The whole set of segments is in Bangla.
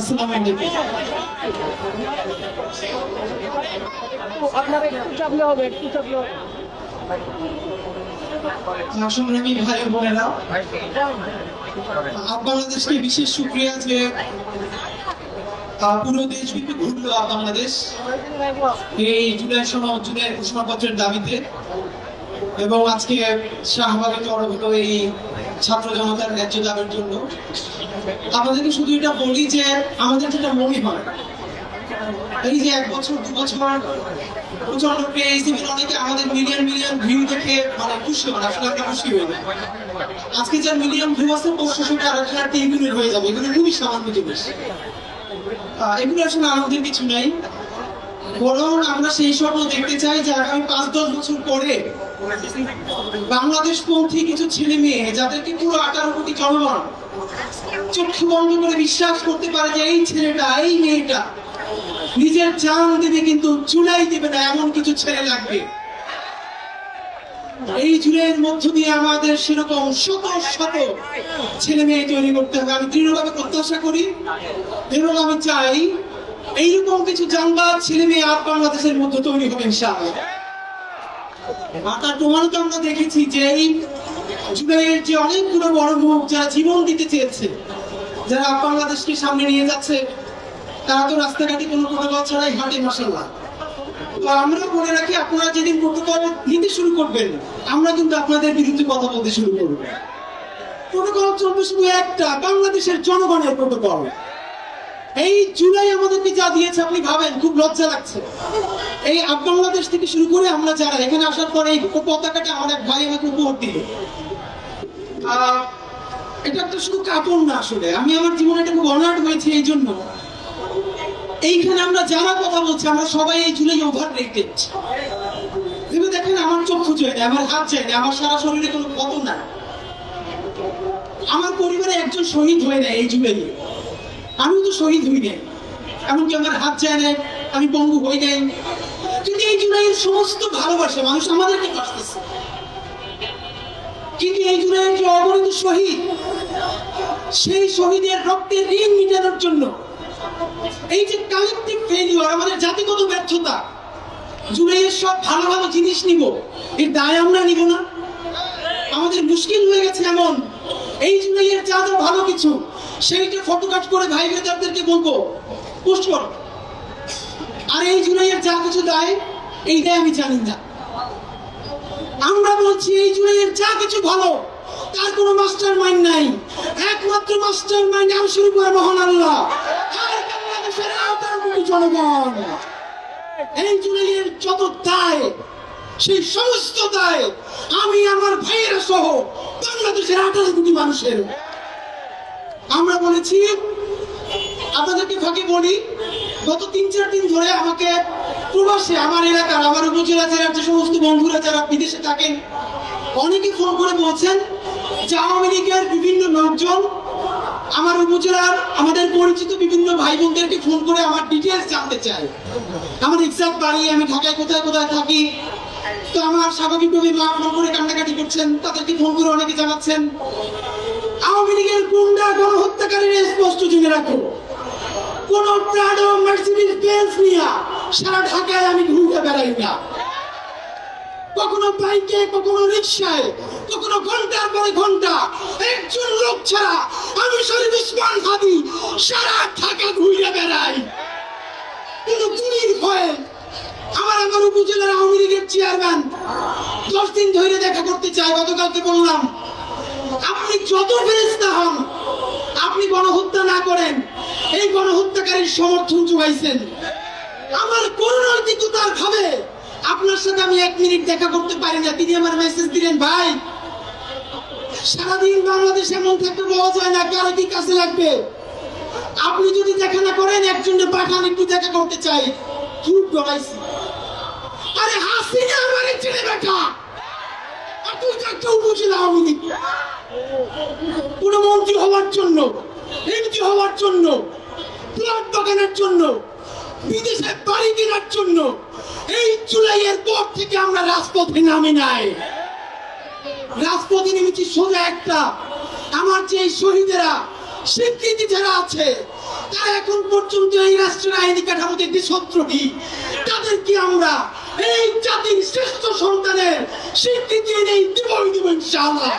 আসসালামু আলাইকুম। আপনার একটু চাপলে হবে একটু চাপলে হবে। সংগ্রামী ভাই বোনেরা বাংলাদেশকে বিশেষ শুক্রিয়া যে পুরো দেশব্যাপী ঘুরলো বাংলাদেশ। এই জুলাই সনদ জুলাই ঘোষণাপত্রের দাবিতে। এবং আজকে শাহবাগে জড়ো হলো এই ছাত্র জনতার ন্যায্য দাবির জন্য। আমাদেরকে শুধু এটা বলি যে আমাদের যেটা মনে হয়, এই যে এক বছর, দু বছর প্রচণ্ড ইভেন অনেকে আমাদের মিলিয়ন মিলিয়ন ভিউ দেখে মানে খুশি হয় আসলে আমরা খুশি না। আজকে যার মিলিয়ন ভিউ আছে, পরশু সেটা আর একটা তিন মিনিট হয়ে যাবে, এগুলো খুবই সামান্য জিনিস। এগুলো আসলে আমাদের কিছু নাই। বরং আমরা সেই স্বপ্ন দেখতে চাই যে আগামী পাঁচ, দশ বছর পরে বাংলাদেশ পন্থী কিছু ছেলে মেয়ে যাদেরকে পুরো আঠারো কোটি জনগণ চোখে বন্ধ করে বিশ্বাস করতে পারে যে এই ছেলেটা, এই মেয়েটা নিজের জান দেবে কিন্তু চুলাই দেবে না, এমন কিছু ছেলে লাগবে। এই জুলাইয়ের মধ্য দিয়ে আমাদের সেরকম শত শত ছেলে মেয়ে তৈরি করতে হবে। আমি দৃঢ়ভাবে প্রত্যাশা করি এবং আমি চাই, এইরকম কিছু জানবার ছেলে মেয়ে আর বাংলাদেশের মধ্যে তৈরি হবে ইনশাআল্লাহ। প্রমাণ তো আমরা দেখেছি যে এই জুলাইয়ের যে অনেকগুলো বড় মুখ যারা জীবন দিতে চেয়েছে, যারা বাংলাদেশকে সামনে নিয়ে যাচ্ছে, তারা তো রাস্তাঘাটে কোনো প্রোটোকল ছাড়াই হাঁটে মাসাল্লাহ তো আমরা বলে রাখি, আপনারা যেদিন প্রোটোকল নিতে শুরু করবেন, আমরা কিন্তু আপনাদের বিরুদ্ধে কথা বলতে শুরু করব। প্রোটোকল চলবে শুধু একটা, বাংলাদেশের জনগণের প্রোটোকল। এই জুলাই আমাদেরকে যা দিয়েছে আপনি ভাবেন, খুব লজ্জা লাগছে। এই বাংলাদেশ থেকে শুরু করে আমরা যারা, এখানে আসার পরে এই পতাকাটা আমার এক ভাই আমাকে উপহার দিল। এটা একটা শুধু কাপড় না আসলে, আমি আমার জীবনে এটা খুব অনার্ড হয়েছে এই জন্য। এইখানে আমরা যারা কথা বলছি, আমরা সবাই এই জুলাই ওভার রেটেড ভেবে দেখেন, আমার চক্ষু চাই না আমার হাত চাই না, আমার সারা শরীরে কোনো ক্ষত না আমার পরিবারে একজন শহীদ হয়ে নাই এই জুলাই। আমিও তো শহীদ হই নাই। এমনকি আমার হাত চায় নাই, আমি পঙ্গু হই নাই। কিন্তু এই জুলাইয়ের সমস্ত ভালোবাসা মানুষ আমাদেরকে বাঁচতেছে। কিন্তু এই জুলাইয়ের যে অগণিত শহীদ, সেই শহীদের রক্তের ঋণ মিটানোর জন্য এই যে কালেকটিভ ফেলিওর আমাদের জাতিগত ব্যর্থতা, জুলাইয়ের সব ভালো ভালো জিনিস নিব, এর দায় আমরা নিব না। আমাদের মুশকিল হয়ে গেছে এমন। এই জুলাইয়ের যা ভালো কিছু। সেইটা ফটো কাট করে ভাই বেদারদেরকে বলব, পোস্ট করো। আর এই জুলাইয়ের যা কিছু দায়, এই দায় আমি জানি না। আমরা বলছি এই জুলাইয়ের যা কিছু ভালো, তার কোনো মাস্টার মাইন্ড নাই। একমাত্র মাস্টার মাইন্ড আমি শুরু করে মহান আল্লাহ। জনগণ। এই জুলাইয়ের যত দায়, সেই সমস্ত দায় আমি আমার ভাইয়েরা সহ বাংলাদেশের আঠারো কোটি মানুষের আমরা বলেছি, আপনাদেরকে ফাঁকে বলি, গত তিন চার দিন ধরে আমাকে প্রবাসে, আমার এলাকার, আমার উপজেলা জেলার যে সমস্ত বন্ধুরা যারা বিদেশে থাকেন, অনেকে ফোন করে বলছেন যে আওয়ামী লীগের বিভিন্ন লোকজন আমার উপজেলার, আমাদের পরিচিত বিভিন্ন ভাই বোনদেরকে ফোন করে আমার ডিটেলস জানতে চায়। আমার এক্সাক্ট বাড়ি, আমি ঢাকায় কোথায় কোথায় থাকি, তো আমার স্বাভাবিকভাবে মা ফোন করে কান্নাকাটি করছেন, তাদেরকে ফোন করে অনেকে জানাচ্ছেন গুন্ডা গণহত্যাকারীরা স্পষ্ট জেনে রাখো। কোন প্রাডো মার্সিডিজ বেঞ্চ নিয়া সারা ঢাকায় আমি ঘুরতে বেড়াই না। কখনো বাইকে, কখনো রিক্সায় কখনো ঘণ্টার পরে ঘণ্টা, একজন লোক ছাড়া আমি শরীফ উসমান হাদি সারা ঢাকা ঘুরে বেড়াই। কিন্তু গুলির ভয়ে আমার আমার উপজেলার আওয়ামী লীগের চেয়ারম্যান দশ দিন ধরে দেখা করতে চাই গতকালকে বললাম আপনি যত ফেরেস্তা হন, আপনি গণহত্যা না করেন, এই গণহত্যাকারীর সমর্থন যোগাইছেন আমার করুণার্থিকতার ভাবে আপনার সাথে আমি এক মিনিট দেখা করতে পারি না। তিনি আমার মেসেজ দিলেন, ভাই, সারাদিন বাংলাদেশ এমন থাকতে পাওয়া যায় না, কারও কি কাছে লাগবে? আপনি যদি দেখা না করেন একজনের পাঠান, একটু দেখা করতে চাই। খুব ডরাইছি আরে হাসিনা আমার ছেলে বেটা তো একটা আওয়ামী লীগ কোনো মন্ত্রী হওয়ার জন্য, এমপি হওয়ার জন্য, প্লট বাগানের জন্য, বিদেশে বাড়ি কেনার জন্য এই জুলাইয়ের পর থেকে আমরা রাজপথে নামে নাই। রাজপথে নেমেছি সোজা একটা। আমার যে শহীদেরা, স্বীকৃতি যারা আছে, তারা এখন পর্যন্ত এই রাষ্ট্রের আইনি কাঠামোতে দেশদ্রোহী তাদেরকে আমরা এই জাতির শ্রেষ্ঠ সন্তানের স্বীকৃতি নেই দেবই দেব ইনশাআল্লাহ।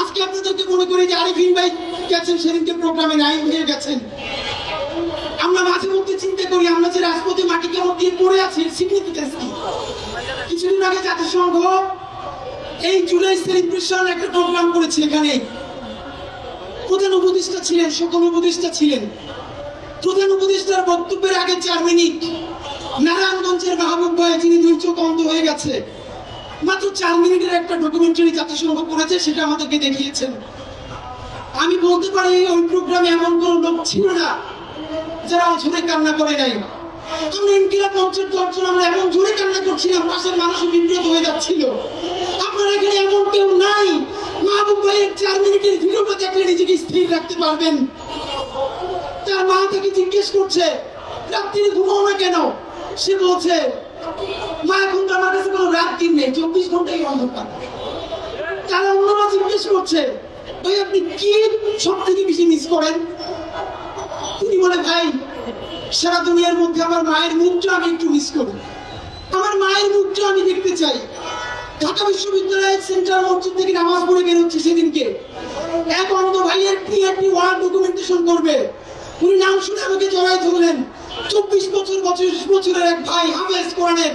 আজকে আপনাদেরকে মনে করি যে আরিফিন ভাই গেছেন, সেদিনকে প্রোগ্রামে নাইন হয়ে গেছেন। আমরা মাঝে মধ্যে চিন্তা করি, আমরা যে রাজপথে মাটি কেমন দিয়ে পড়ে আছি সিগনিফিকেন্স কি? কিছুদিন আগে জাতিসংঘ এই জুলাই সেলিব্রেশন একটা প্রোগ্রাম করেছে এখানে। প্রধান উপদেষ্টা ছিলেন, সকল উপদেষ্টা ছিলেন। প্রধান উপদেষ্টার বক্তব্যের আগে চার মিনিট নারায়ণগঞ্জের মাহবুব ভাই যিনি চোখ অন্ধ হয়ে গেছে, মাত্র চার মিনিটের একটা ডকুমেন্টারি জাতিসংঘ করেছে সেটা আমাদেরকে দেখিয়েছেন। আমি বলতে পারি, ওই প্রোগ্রামে এমন কোনো লোক ছিল না, যারা অঝরে কান্না করে নাই। আমরা ইনকিলাব মঞ্চের দর্শন আমরা এমন জোরে কান্না করছিলাম পাশের মানুষ বিব্রত হয়ে যাচ্ছিল। আপনার এখানে এমন কেউ নাই মাহবুব ভাইয়ের চার মিনিটের ভিডিওটা দেখলে নিজেকে স্থির রাখতে পারবেন। তার মা তাকে জিজ্ঞেস করছে রাত্রি ঘুমাও না কেন? সে বলছে, মা, এখন আমার কাছে কোনো রাত দিন নেই, চব্বিশ ঘন্টাই অন্ধকার। তারা অন্যরা জিজ্ঞেস করছে, ভাই, আপনি কি সব থেকে বেশি মিস করেন? তিনি বলে, ভাই, সারা দুনিয়ার মধ্যে আমার মায়ের মুখটা আমি একটু মিস করি। আমার মায়ের মুখটা আমি দেখতে চাই। ঢাকা বিশ্ববিদ্যালয়ের সেন্ট্রাল মসজিদ থেকে নামাজ পড়ে বেরোচ্ছি সেদিনকে। এক অন্ধ ভাইয়ের পিএফটি ওয়ার্ড ডকুমেন্টেশন করবে। উনি নাম শুনে আমাকে জড়াই ধরলেন। চব্বিশ বছর পঁচিশ বছরের এক ভাই হাফেজ কোরআনের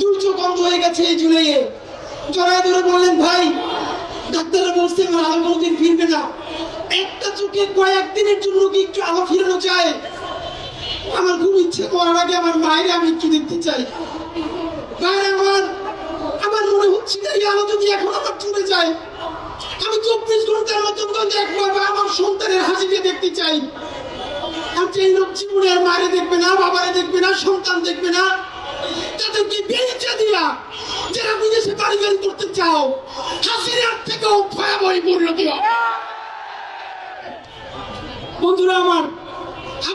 দুই চোখ অন্ধ হয়ে গেছে এই জুলাইয়ে। জড়াই ধরে বললেন, ভাই, ডাক্তাররা বলছে আমার আলো কোনোদিন ফিরবে না। একটা চোখে কয়েকদিনের জন্য কি একটু আলো ফিরানো চায় আমার খুব ইচ্ছে করার আগে আমার মায়ের আমি একটু দেখতে চাই। ভাইরা আমার আমার মনে হচ্ছে যে এই আলো যদি এখন আমার চলে যায়। আমি চব্বিশ ঘণ্টার মধ্যে একবার আমার সন্তানের হাসিকে দেখতে চাই। যে লোক জীবনে আর মারে দেখবে না, বাবারে দেখবে না, সন্তান দেখবে না, তাদেরকে বেরিয়ে দিয়া যারা বিদেশে বাড়ি করতে চাও হাসিনার থেকেও ভয়াবহ পরিণতি বন্ধুরা আমার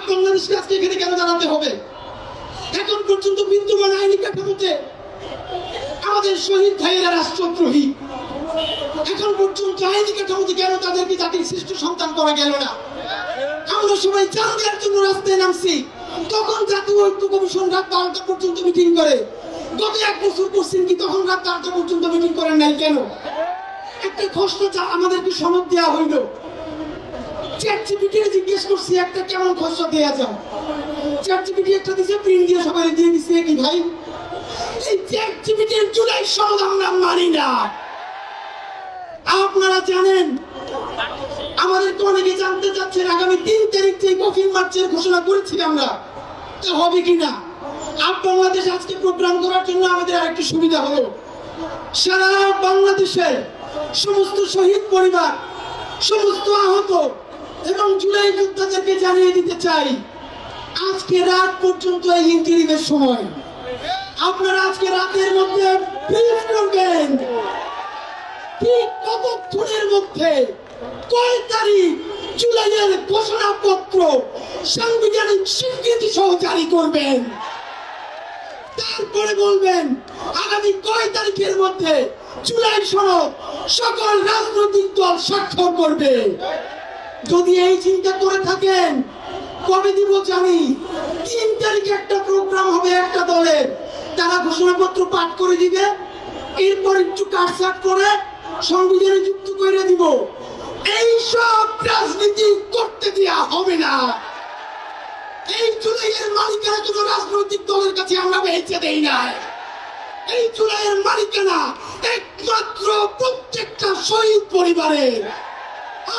বাংলাদেশকে আজকে এখানে কেন দাঁড়াতে হবে? এখন পর্যন্ত বিদ্যমান আইনি কাঠামোতে আমাদের শহীদ ভাইয়েরা রাষ্ট্রদ্রোহী। এখন পর্যন্ত আইনি কাঠামোতে কেন তাদেরকে জাতির শ্রেষ্ঠ সন্তান করা গেল না? আমরা সবাই চান দেওয়ার জন্য রাস্তায় নামছি। তখন জাতীয় ঐক্য কমিশন রাত বারোটা পর্যন্ত মিটিং করে। গত এক বছর করছেন কি তখন রাত বারোটা পর্যন্ত মিটিং করেন নাই কেন? একটা আমাদেরকে সনদ দেওয়া হইল। জিজ্ঞেস করছি, একটা কেমন খসড়া দেওয়া যায়? চ্যাট একটা দিছে প্রিন্ট দিয়ে সবাই দিয়ে দিছে কি ভাই? এই চ্যাট জুলাই সনদ আমরা মানি না। আপনারা জানেন আমাদের তো অনেকে জানতে চাচ্ছেন আগামী তিন তারিখ থেকে কফিন মার্চের ঘোষণা করেছি আমরা। তা হবে কিনা? আপ বাংলাদেশ আজকে প্রোগ্রাম করার জন্য আমাদের আরেকটি সুবিধা হলো। সারা বাংলাদেশের সমস্ত শহীদ পরিবার, সমস্ত আহত এবং জুলাই যোদ্ধাদেরকে জানিয়ে দিতে চাই, আজকে রাত পর্যন্ত এই ইন্টারিমের সময়। আপনারা আজকে রাতের মধ্যে করবেন। ঠিক কতক্ষণের মধ্যে? কয় তারিখ জুলাইয়ের ঘোষণাপত্র সাংবিধানিক স্বীকৃতি সহ জারি করবেন। তারপরে বলবেন, আগামী কয় তারিখের মধ্যে জুলাই সনদ সকল রাজনৈতিক দল স্বাক্ষর করবে। যদি এই চিন্তা করে থাকেন, কবে দিব জানি। তিন তারিখে একটা প্রোগ্রাম হবে একটা দলের তারা ঘোষণাপত্র পাঠ করে দিবে, এরপর একটু কাটসাট করে সংবিধানে যুক্ত করে দিব। এই সব রাজনীতি করতে দেওয়া হবে না। এই জুলাইয়ের মালিকানা কোনো রাজনৈতিক দলের কাছে আমরা বেঁচে দেই না এই জুলাইয়ের মালিকানা একমাত্র প্রত্যেকটা শহীদ পরিবারের।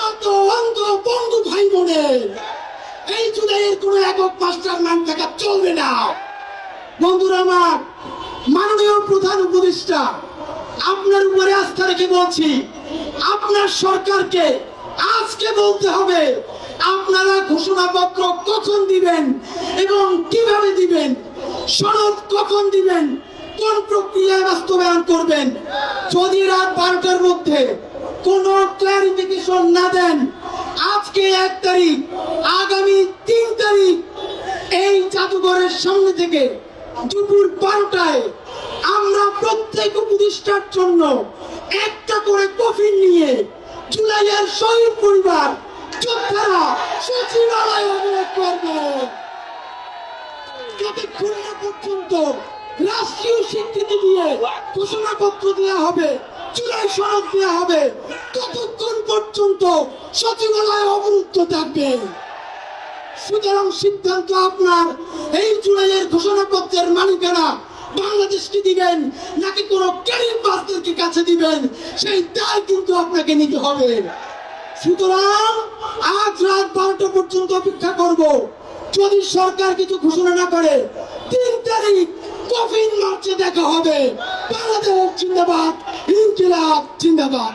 আত অন্ধ, বন্ধু ভাই বোনের এই জুলাইয়ের কোনো একক মাস্টার মান থাকা চলবে না। বন্ধুরা আমার মাননীয় প্রধান উপদেষ্টা, আপনার উপরে আস্থা রেখে বলছি আপনার সরকারকে আজকে বলতে হবে, আপনারা ঘোষণাপত্র কখন দিবেন এবং কীভাবে দিবেন, সনদ কখন দিবেন, কোন প্রক্রিয়ায় বাস্তবায়ন করবেন, যদি রাত বারোটার মধ্যে কোনো ক্লারিফিকেশন না দেন, আজকে এক তারিখ, আগামী তিন তারিখ, এই জাদুঘরের সামনে থেকে দুপুর বারোটায় আমরা প্রত্যেক উপদেষ্টার জন্য একটা করে কফিন নিয়ে জুলাইয়ের শহীদ পরিবার, যোদ্ধারা সচিবালয় করবে। যতক্ষণ না পর্যন্ত রাষ্ট্রীয় স্বীকৃতি দিয়ে ঘোষণাপত্র দেওয়া হবে সনদ দেওয়া হবে, ততক্ষণ পর্যন্ত সচিবালয় অবরুদ্ধ থাকবে। সুতরাং সিদ্ধান্ত আপনার, এই জুলাইয়ের ঘোষণাপত্রের মালিকানা বাংলাদেশকে দিবেন, নাকি কোনো ক্যারিম কাছে দিবেন, সেই দায় কিন্তু আপনাকে নিতে হবে। সুতরাং আজ রাত বারোটা পর্যন্ত অপেক্ষা করব। যদি সরকার কিছু ঘোষণা না করে, তিন তারিখ কফিন মার্চে দেখা হবে। বাংলাদেশ জিন্দাবাদ, ইনকিলাব জিন্দাবাদ।